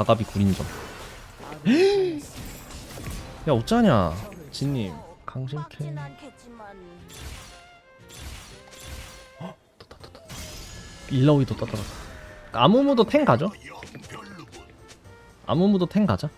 가가비 구린점 야 어쩌냐 진님 않겠지만 일라오이도 떴다 아무무도 탱 가죠? 아무무도 탱 가자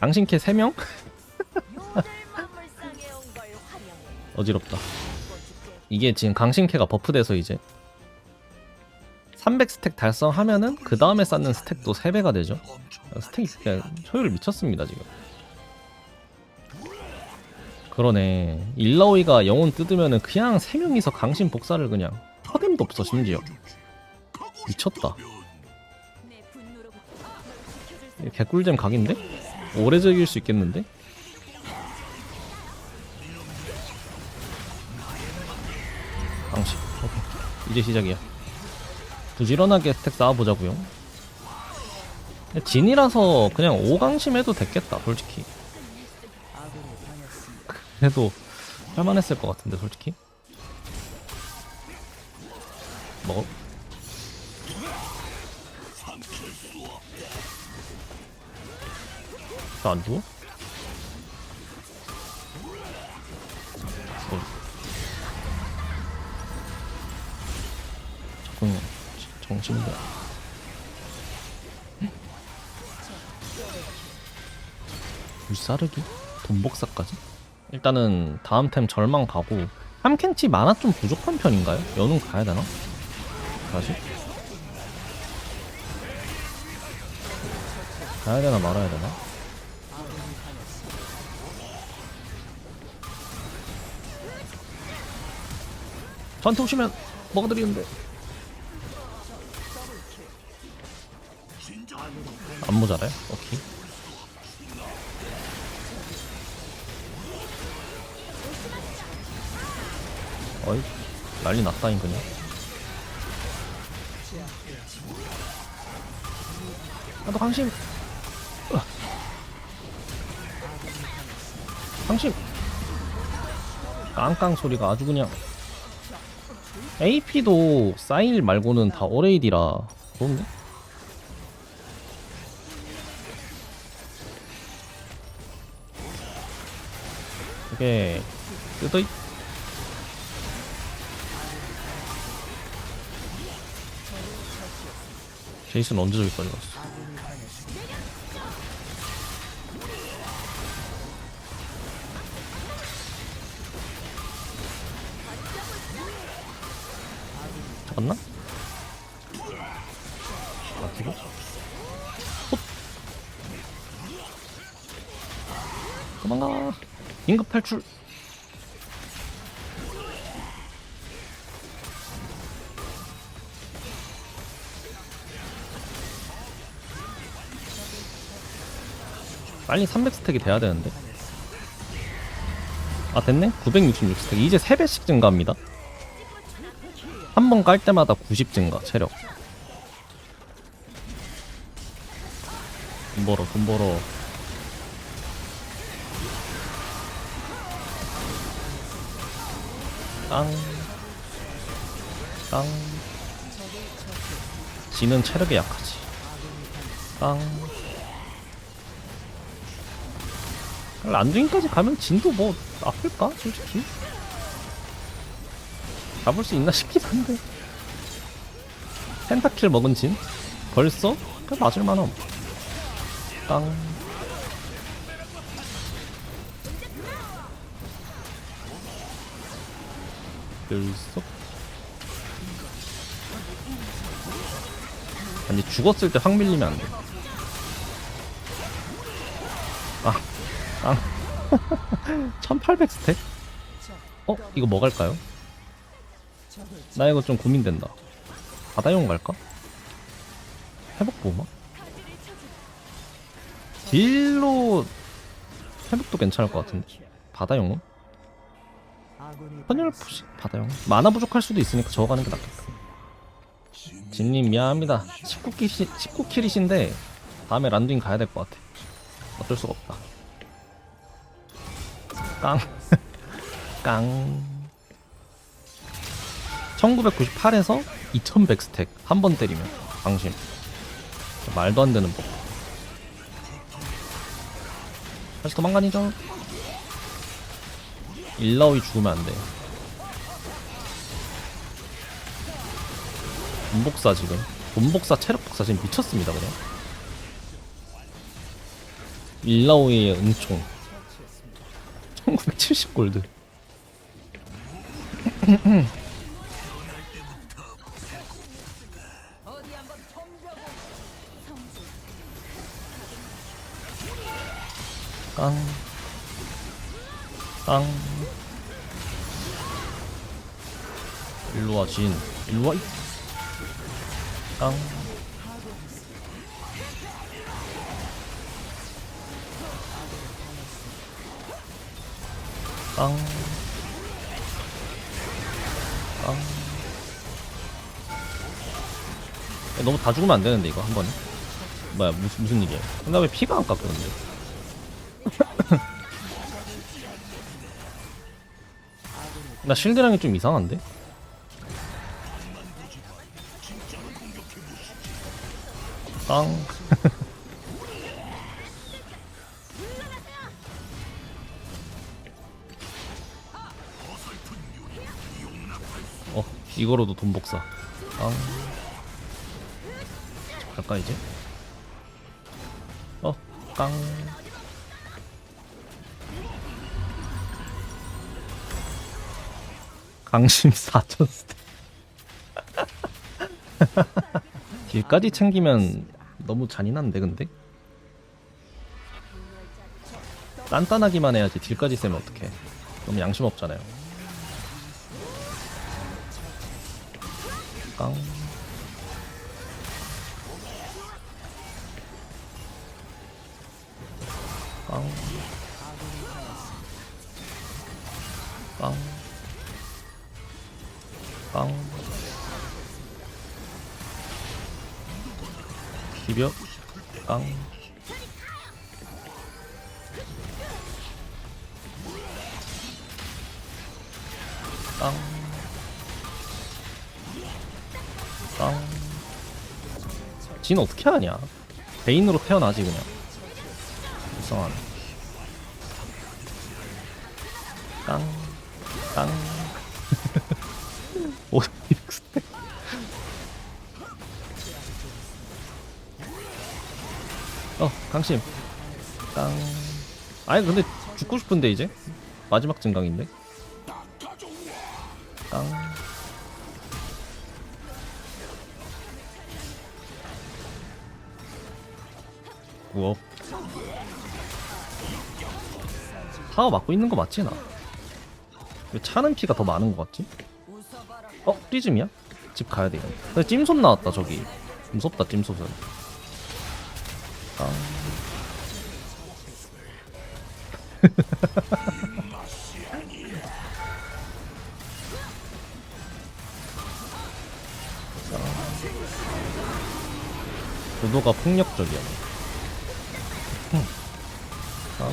강심캐 3명? 요들만물상에 온걸 환영해. 어지럽다 이게 지금 강심캐가 버프돼서 이제 300스택 달성하면은 그 다음에 쌓는 스택도 3배가 되죠. 스택이 그냥 효율 미쳤습니다 지금. 그러네. 일라오이가 영혼 뜯으면은 그냥 3명이서 강심 복사를 그냥 터뎀도 없어 심지어. 미쳤다. 개꿀잼 각인데? 오래 즐길 수 있겠는데? 강심 오케이. 이제 시작이야 부지런하게 스택 쌓아보자고요 근데 진이라서 그냥 5강심 해도 됐겠다 솔직히 그래도 할만했을 것 같은데 솔직히 먹어 저안 죽어? 어. 정신이 물사르기? 돈복사까지? 일단은 다음 템 절망 가고 함켄치 만화 좀 부족한 편인가요? 연운 가야 되나? 다시? 가야 되나 말아야 되나? 저한테 오시면 먹어드리는데 안 모자라요? 오케이 어이 난리 났다인 그냥 나도 강심 으아. 강심 깡깡 소리가 아주 그냥 AP도 사일 말고는 다 오레이디라 좋은데? 이게 뜯어이 제이슨 언제 저기까지 갔어? 잡았나? 긴급 탈출! 빨리 300스택이 돼야 되는데. 아 됐네? 966스택. 이제 3배씩 증가합니다. 한 번 깔 때마다 90 증가 체력. 돈 벌어 돈 벌어 땅. 땅. 지는 체력이 약하지. 땅. 란두인까지 가면 진도 뭐 아플까? 솔직히? 잡을 수 있나 싶긴 한데. 펜타킬 먹은 진? 벌써? 그 맞을만함. 땅 열쏙 아니 죽었을 때 확 밀리면 안돼 아 땅. 1800 스택? 어? 이거 뭐 갈까요? 나 이거 좀 고민된다. 바다용 갈까? 회복 보마? 딜로 회복도 괜찮을 것 같은데. 바다용은? 헌혈 푸시 바다용. 만화 부족할 수도 있으니까 저거 가는 게 낫겠다. 진님 미안합니다. 19킬, 19킬이신데 다음에 란두인 가야 될 것 같아. 어쩔 수가 없다. 깡. 깡. 1998에서 2100 스택 한 번 때리면 방심 말도 안 되는 법. 다시 도망가니죠. 일라오이 죽으면 안 돼. 본복사 지금. 본복사 체력 복사 지금 미쳤습니다 그냥. 일라오이의 은총. 1970 골드. 깡. 깡. 일로와 진. 일로와 이. 깡. 깡. 깡. 야, 너무 다 죽으면 안 되는데 이거 한 번에. 뭐야 무슨 무슨 일이야? 나왜 피가 안 깎였는데? 나 실드랑이 좀 이상한데? 빵. 어, 이거로도 돈 복사. 빵. 갈까 이제? 어, 깡. 강심 4천 스택. 딜까지 챙기면 너무 잔인한데 근데? 단단하기만 해야지 딜까지 세면 어떡해 너무 양심 없잖아요 깡 깡. 깡. 깡. 기벽. 깡. 깡. 깡. 진 어떻게 하냐? 베인으로 태어나지 그냥. 불쌍하네. 깡. 깡. 어, 강심. 깡. 아니, 근데 죽고 싶은데, 이제? 마지막 증강인데? 깡. 우와. 타워 맞고 있는 거 맞지, 나? 왜 차는 피가 더 많은 것 같지? 어? 띠즘이야? 집 가야 돼. 이거. 근데 찜손 나왔다, 저기. 무섭다, 찜손은. 아. 구도가 폭력적이야. 흠. 아.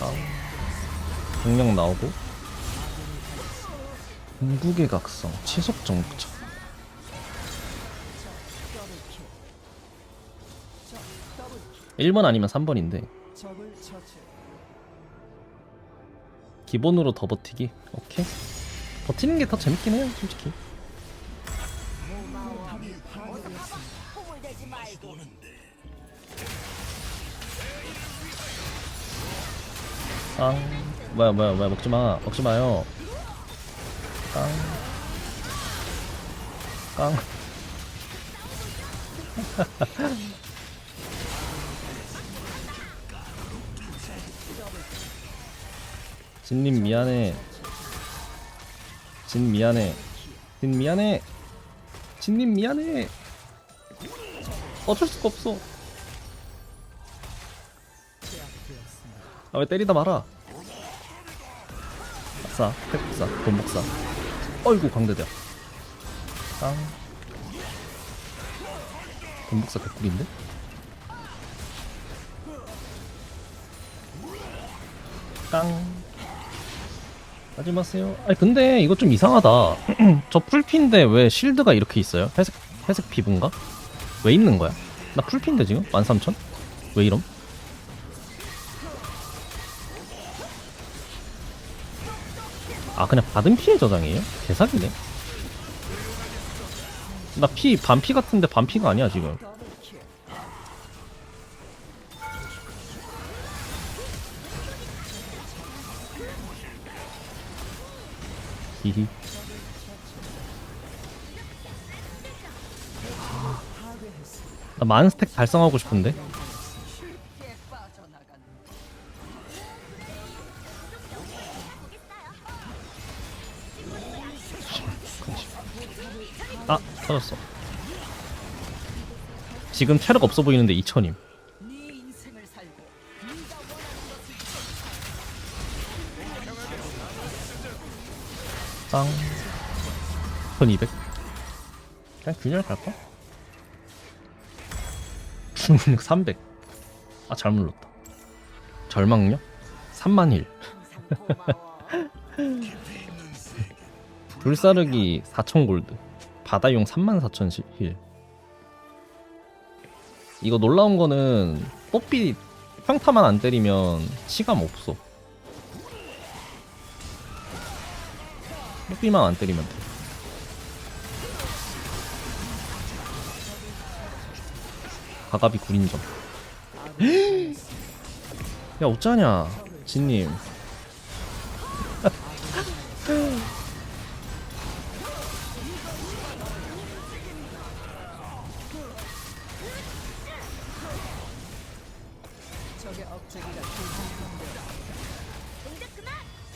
아. 공력 나오고 궁극의 각성 치속 정복 1번 아니면 3번인데. 기본으로 더 버티기? 오케이. 버티는 게 더 재밌긴 해요 솔직히. 깡 뭐야 뭐야 뭐야 먹지마. 먹지마요. 깡 깡. 진님 미안해. 진 미안해. 진 미안해. 진님 미안해. 어쩔 수가 없어. 아 왜 때리다 말아? 박사 팩박사 돈박사. 어이구 광대대야 깡 돈박사 개꿀인데? 깡 하지 마세요. 아니 근데 이거 좀 이상하다. 저 풀피인데 왜 실드가 이렇게 있어요? 회색 회색 피부인가? 왜 있는 거야? 나 풀피인데 지금 13,000? 왜 이럼? 아 그냥 받은 피해 저장이에요? 개사기네. 나 피 반피 같은데 반피가 아니야 지금. 히히. 나 만스택 달성하고 싶은데. 아, 터졌어. 지금 체력 없어 보이는데 2000임. 땅. 1200. 그냥 균열 갈까? 중력 300. 아, 잘못 눌렀다. 절망력? 3만 힐. 불사르기 4,000 골드. 바다용 34,000 힐. 이거 놀라운 거는 뽀삐 평타만 안 때리면 치감 없어. 뽀삐만 안 때리면 돼. 가가비 구린점. 야 어쩌냐, 진님.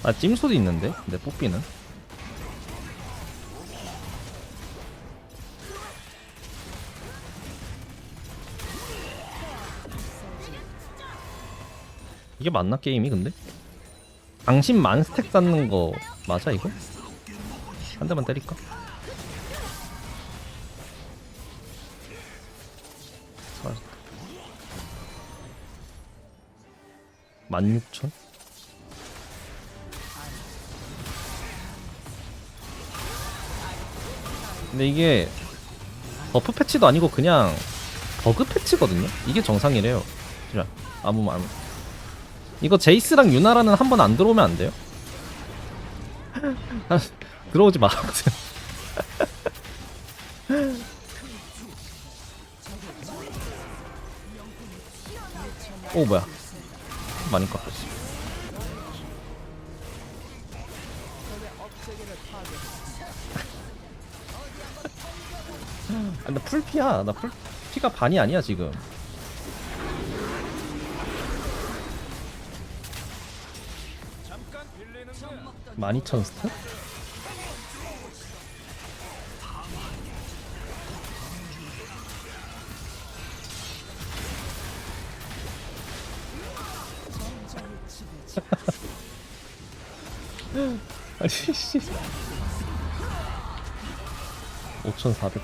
아 찜소도 있는데 근데 뽀삐는 이게 맞나 게임이 근데? 당신 만 스택 쌓는 거 맞아 이거? 한 대만 때릴까? 사라졌다 16,000? 근데 이게 버프 패치도 아니고 그냥 버그 패치거든요? 이게 정상이래요. 아무 말. 이거 제이스랑 유나라는 한 번 안 들어오면 안 돼요? 아, 들어오지 마. 오 뭐야? 많이 깎았어. 아, 나 풀피야. 나 풀피가 반이 아니야 지금. 만 이천 스tat? 아니 씨. 5,400.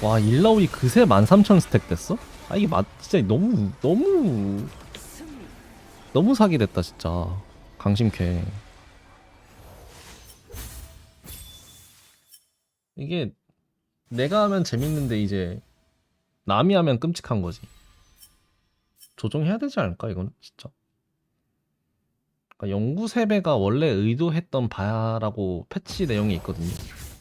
와 일라오이 그새 13,000 스택 됐어? 아 이게 맞 진짜 너무 너무 너무 사기 됐다 진짜 강심캐 이게 내가 하면 재밌는데 이제 남이 하면 끔찍한 거지 조정해야 되지 않을까 이건 진짜 그러니까 영구 세배가 원래 의도했던 바라고 패치 내용이 있거든요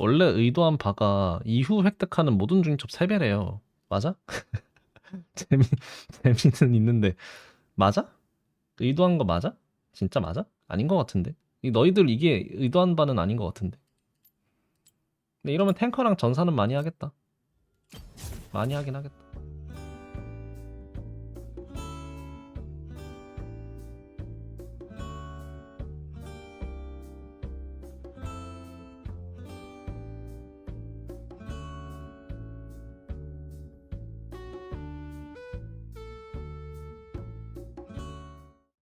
원래 의도한 바가 이후 획득하는 모든 중첩 3배래요. 맞아? 재미, 재미는 있는데, 맞아? 의도한 거 맞아? 진짜 맞아? 아닌 것 같은데. 이 너희들 이게 의도한 바는 아닌 것 같은데. 근데 이러면 탱커랑 전사는 많이 하겠다. 많이 하긴 하겠다.